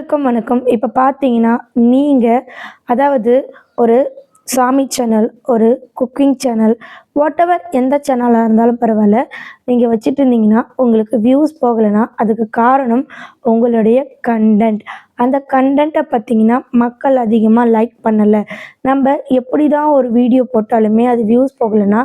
அனைவருக்கும் வணக்கம். இப்போ பார்த்தீங்கன்னா நீங்கள் அதாவது ஒரு சாமி சேனல் ஒரு குக்கிங் சேனல் வாட் எவர் எந்த சேனலாக இருந்தாலும் பரவாயில்ல. நீங்கள் வச்சுட்டு இருந்தீங்கன்னா உங்களுக்கு வியூஸ் போகலைன்னா அதுக்கு காரணம் உங்களுடைய கண்டென்ட் அந்த கண்டென்ட்டை பார்த்தீங்கன்னா மக்கள் அதிகமாக லைக் பண்ணலை. நம்ம எப்படி தான் ஒரு வீடியோ போட்டாலுமே அது வியூஸ் போகலைன்னா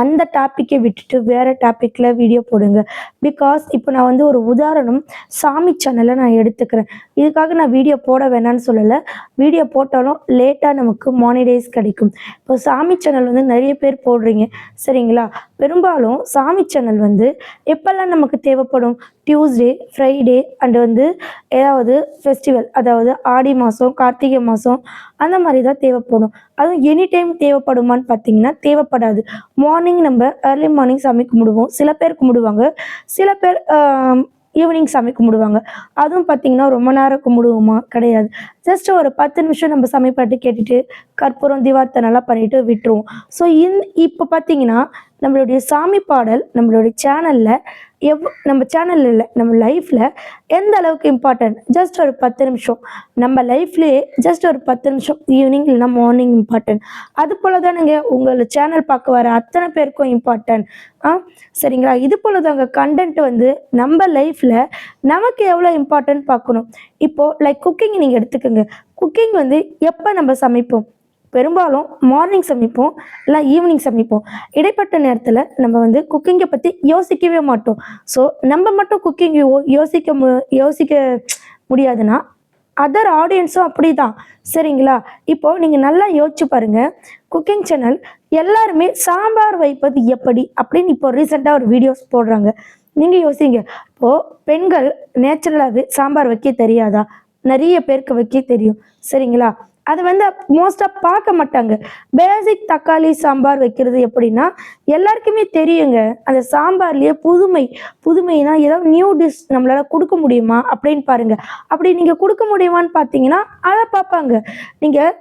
அந்த டாப்பிக்கை விட்டுட்டு வேறு டாப்பிக்கில் வீடியோ போடுங்க. பிகாஸ் இப்போ நான் வந்து ஒரு உதாரணம் சாமி சேனலை நான் எடுத்துக்கிறேன். இதுக்காக நான் வீடியோ போட வேணாம்னு சொல்லலை. வீடியோ போட்டாலும் லேட்டாக நமக்கு மானிடைஸ் கிடைக்கும். இப்போ சாமி சேனல் வந்து நிறைய பேர் போடுறீங்க. சரிங்களா? பெரும்பாலும் சாமி சேனல் வந்து எப்பெல்லாம் நமக்கு தேவைப்படும்? டியூஸ்டே ஃப்ரைடே அண்டு வந்து ஏதாவது ஃபெஸ்டிவல் அதாவது ஆடி மாதம் கார்த்திகை மாதம் அந்த மாதிரி தான் தேவைப்படும். அதுவும் எனி டைம் தேவைப்படுமான்னு பார்த்தீங்கன்னா தேவைப்படாது. மார்னிங் நம்ம ஏர்லி மார்னிங் சாமி கும்பிடுவோம். சில பேர் கும்பிடுவாங்க. சில பேர் ஈவினிங் சாமி கும்பிடுவாங்க. அதுவும் பார்த்தீங்கன்னா ரொம்ப நேரம் கும்பிடுவோமா? கிடையாது. ஜஸ்ட் ஒரு பத்து நிமிஷம் நம்ம சாமி பாட்டு கேட்டுட்டு கற்பூரம் திவார்த்தனெல்லாம் பண்ணிட்டு விட்டுருவோம். ஸோ இந் இப்போ பார்த்தீங்கன்னா நம்மளுடைய சாமி பாடல் நம்மளுடைய சேனலில் எவ் நம்ம சேனல் இல்லை நம்ம லைஃப்பில் எந்த அளவுக்கு இம்பார்ட்டன்ட் ஜஸ்ட் ஒரு பத்து நிமிஷம். நம்ம லைஃப்லேயே ஜஸ்ட் ஒரு பத்து நிமிஷம். ஈவினிங் இல்லைனா மார்னிங் இம்பார்ட்டன்ட் அது போல் தானுங்க உங்களை சேனல் பார்க்க வர அத்தனை பேருக்கும் இம்பார்ட்டன்ட் ஆ? சரிங்களா? இது போல் தாங்க கண்டென்ட் வந்து நம்ம லைஃப்பில் நமக்கு எவ்வளோ இம்பார்ட்டன்ட் பார்க்கணும். இப்போது லைக் குக்கிங் நீங்கள் எடுத்துக்கோங்க. குக்கிங் வந்து எப்போ நம்ம சமைப்போம்? பெரும்பாலும் மார்னிங் சமைப்போம் இல்லை ஈவினிங் சமைப்போம். இடைப்பட்ட நேரத்தில் நம்ம வந்து குக்கிங்கை பற்றி யோசிக்கவே மாட்டோம். ஸோ நம்ம மட்டும் குக்கிங் யோசிக்க மு யோசிக்க முடியாதுன்னா அதர் ஆடியன்ஸும் அப்படி தான் சரிங்களா? இப்போது நீங்கள் நல்லா யோசிச்சு பாருங்கள் குக்கிங் சேனல் எல்லாருமே சாம்பார் வைப்பது எப்படி அப்படின்னு இப்போ ரீசெண்டாக ஒரு வீடியோஸ் போடுறாங்க. நீங்கள் யோசிங்க. இப்போது பெண்கள் நேச்சுரலாகவே சாம்பார் வைக்க தெரியாதா? நிறைய பேருக்கு வைக்க தெரியும். சரிங்களா? அது வந்து மோஸ்ட்டாக பார்க்க மாட்டாங்க. பேசிக் தக்காளி சாம்பார் வைக்கிறது எப்படின்னா எல்லாருக்குமே தெரியுங்க. அந்த சாம்பார்லேயே புதுமை புதுமைனா ஏதாவது நியூ டிஷ் நம்மளால் கொடுக்க முடியுமா அப்படின்னு பாருங்க. அப்படி நீங்கள் கொடுக்க முடியுமான்னு பார்த்தீங்கன்னா அதை பார்ப்பாங்க. நீங்கள்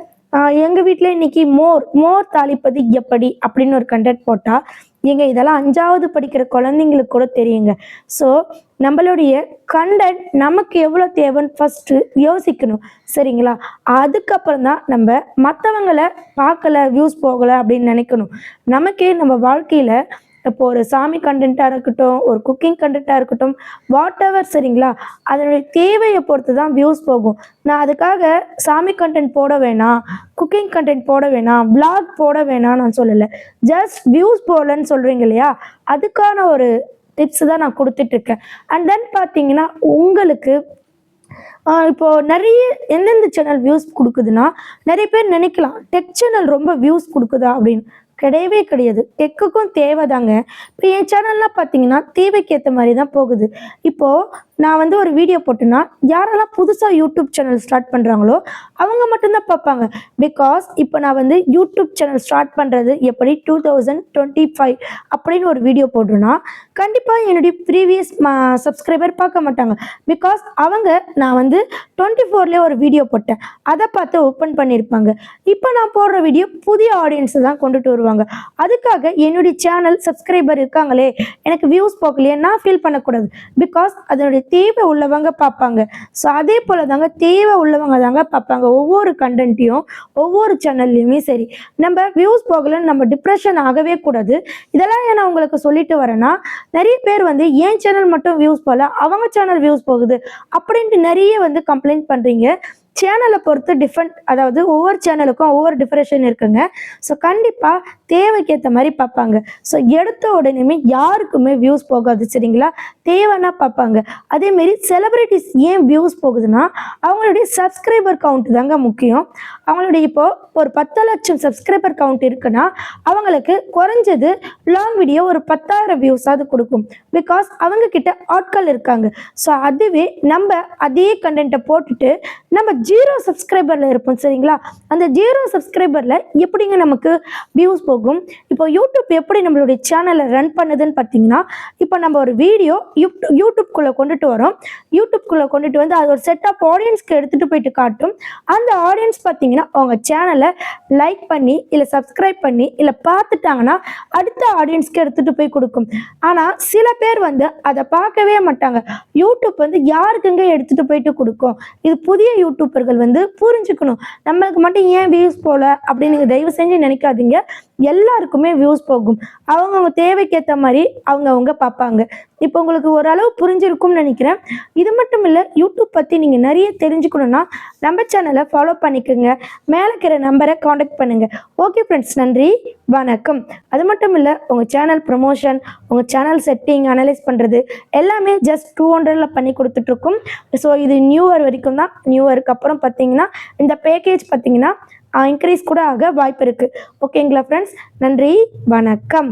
எங்கள் வீட்டில் இன்னைக்கு மோர் மோர் தாளிப்பது எப்படி அப்படின்னு ஒரு கண்டென்ட் போட்டால் ஏங்க இதெல்லாம் அஞ்சாவது படிக்கிற குழந்தைங்களுக்கு கூட தெரியுங்க. ஸோ நம்மளுடைய கண்டென்ட் நமக்கு எவ்வளோ தேவைன்னு ஃபஸ்ட்டு யோசிக்கணும். சரிங்களா? அதுக்கப்புறம் தான் நம்ம மற்றவங்களை பார்க்கல வியூஸ் போகலை அப்படின்னு நினைக்கணும். நமக்கே நம்ம வாழ்க்கையில் இப்போ ஒரு சாமி கண்டென்ட்டாக இருக்கட்டும் ஒரு குக்கிங் கண்டென்ட்டாக இருக்கட்டும் வாட் எவர் சரிங்களா? அதனுடைய தேவையை பொறுத்து தான் வியூஸ் போகும். நான் அதுக்காக சாமி கண்டென்ட் போட வேணாம் குக்கிங் கண்டென்ட் போட வேணாம் பிளாக் போட வேணாம் நான் சொல்லலை. ஜஸ்ட் வியூஸ் போடலன்னு சொல்கிறீங்க இல்லையா? அதுக்கான ஒரு டிப்ஸ் தான் நான் கொடுத்துட்ருக்கேன். அண்ட் தென் பார்த்தீங்கன்னா உங்களுக்கு இப்போ நிறைய எந்தெந்த சேனல் வியூஸ் கொடுக்குதுன்னா நிறைய பேர் நினைக்கலாம் டெக் சேனல் ரொம்ப வியூஸ் கொடுக்குதா? அப்படின்னு. கிடையவே கிடையாது. டெக்குக்கும் தேவைதாங்க. இப்போ என் சேனல்லாம் பார்த்தீங்கன்னா தேவைக்கு ஏற்ற மாதிரி தான் போகுது. இப்போது நான் வந்து ஒரு வீடியோ போட்டேன்னா யாரெல்லாம் புதுசாக யூடியூப் சேனல் ஸ்டார்ட் பண்ணுறாங்களோ அவங்க மட்டும்தான் பார்ப்பாங்க. பிகாஸ் இப்போ நான் வந்து யூடியூப் சேனல் ஸ்டார்ட் பண்ணுறது எப்படி டூ தௌசண்ட் டுவெண்ட்டி ஃபைவ் அப்படின்னு ஒரு வீடியோ போடுறேன்னா கண்டிப்பாக என்னுடைய ப்ரீவியஸ் சப்ஸ்கிரைபர் பார்க்க மாட்டாங்க. பிகாஸ் அவங்க நான் வந்து டுவெண்ட்டி ஃபோர்லேயே ஒரு வீடியோ போட்டேன். அதை பார்த்து ஓப்பன் பண்ணியிருப்பாங்க. இப்போ நான் போடுற வீடியோ புதிய ஆடியன்ஸை தான் கொண்டுட்டு வருவாங்க. அதுக்காக என்னுடைய சேனல் சப்ஸ்கிரைபர் இருக்காங்களே எனக்கு வியூஸ் போகலையே நான் ஃபீல் பண்ணக்கூடாது. பிகாஸ் அதனுடைய தேவை உள்ளவங்க பார்ப்பாங்க. ஸோ அதே போல் தாங்க தேவை உள்ளவங்க தாங்க பார்ப்பாங்க. ஒவ்வொரு கண்டென்ட்டையும் ஒவ்வொரு சேனல்லையுமே சரி. நம்ம வியூஸ் போகலன்னு நம்ம டிப்ரெஷன் ஆகவே கூடாது. இதெல்லாம் நான் உங்களுக்கு சொல்லிட்டு வரேன்னா நிறைய பேர் வந்து என் சேனல் மட்டும் வியூஸ் போகல அவங்க சேனல் வியூஸ் போகுது அப்படின்ட்டு நிறைய வந்து கம்ப்ளைண்ட் பண்ணுறீங்க சேனலை பொறுத்து டிஃப்ரெண்ட் அதாவது ஒவ்வொரு சேனலுக்கும் ஒவ்வொரு டிஃப்ரெஷன் இருக்குங்க. ஸோ கண்டிப்பாக தேவைக்கேற்ற மாதிரி பார்ப்பாங்க. ஸோ எடுத்த உடனேமே யாருக்குமே வியூஸ் போகாது சரிங்களா? தேவைன்னா பார்ப்பாங்க. அதேமாரி செலிப்ரிட்டிஸ் ஏன் வியூஸ் போகுதுன்னா அவங்களுடைய சப்ஸ்கிரைபர் கவுண்ட் தாங்க முக்கியம். அவங்களுடைய இப்போ ஒரு பத்து லட்சம் சப்ஸ்கிரைபர் கவுண்ட் இருக்குன்னா அவங்களுக்கு குறைஞ்சது லாங் வீடியோ ஒரு பத்தாயிரம் வியூஸாவது கொடுக்கும். பிகாஸ் அவங்க கிட்ட ஆட்கள் இருக்காங்க. ஸோ அதுவே நம்ம அதே கண்டென்ட்டை போட்டுட்டு நம்ம ஜீரோ சப்ஸ்கிரைபரில் இருப்போம் சரிங்களா? அந்த ஜீரோ சப்ஸ்கிரைபரில் எப்படிங்க நமக்கு வியூஸ் போகும்? போகும். இப்போ யூடியூப் எப்படி நம்மளுடைய சேனலை ரன் பண்ணுதுன்னு பார்த்தீங்கன்னா இப்போ நம்ம ஒரு வீடியோ யூடியூப் யூடியூப்குள்ளே கொண்டுட்டு வரோம். யூடியூப்குள்ளே கொண்டுட்டு வந்து அது ஒரு செட் ஆஃப் ஆடியன்ஸ்க்கு எடுத்துகிட்டு போயிட்டு காட்டும். அந்த ஆடியன்ஸ் பார்த்தீங்கன்னா அவங்க சேனலை லைக் பண்ணி இல்லை சப்ஸ்கிரைப் பண்ணி இல்லை பார்த்துட்டாங்கன்னா அடுத்த ஆடியன்ஸ்க்கு எடுத்துகிட்டு போய் கொடுக்கும். ஆனால் சில பேர் வந்து அதை பார்க்கவே மாட்டாங்க. யூடியூப் வந்து யாருக்குங்க எடுத்துகிட்டு போயிட்டு கொடுக்கும்? இது புதிய யூடியூபர்கள் வந்து புரிஞ்சுக்கணும். நம்மளுக்கு மட்டும் ஏன் வியூஸ் போகல அப்படின்னு நீங்கள் தயவு செஞ்சு நினைக்காதீங்க. எல்லாருக்குமே வியூஸ் போகும். அவங்கவுங்க தேவைக்கேற்ற மாதிரி அவங்கவுங்க பார்ப்பாங்க. இப்போ உங்களுக்கு ஓரளவு புரிஞ்சிருக்கும்னு நினைக்கிறேன். இது மட்டும் இல்லை யூடியூப் பற்றி நீங்கள் நிறைய தெரிஞ்சுக்கணுன்னா நம்ம சேனலை ஃபாலோ பண்ணிக்கோங்க. மேலே இருக்கிற நம்பரை காண்டாக்ட் பண்ணுங்கள் ஓகே ஃப்ரெண்ட்ஸ் நன்றி வணக்கம். அது மட்டும் இல்லை உங்கள் சேனல் ப்ரொமோஷன் உங்கள் சேனல் செட்டிங் அனலைஸ் பண்ணுறது எல்லாமே ஜஸ்ட் டூ ஹண்ட்ரடில் பண்ணி கொடுத்துட்ருக்கோம். ஸோ இது நியூ இயர் வரைக்கும் தான். நியூ இயருக்கு அப்புறம் பார்த்தீங்கன்னா இந்த பேக்கேஜ் பார்த்தீங்கன்னா இன்க்ரீஸ் கூட ஆக வாய்ப்பு இருக்குது ஓகேங்களா ஃப்ரெண்ட்ஸ் நன்றி வணக்கம்.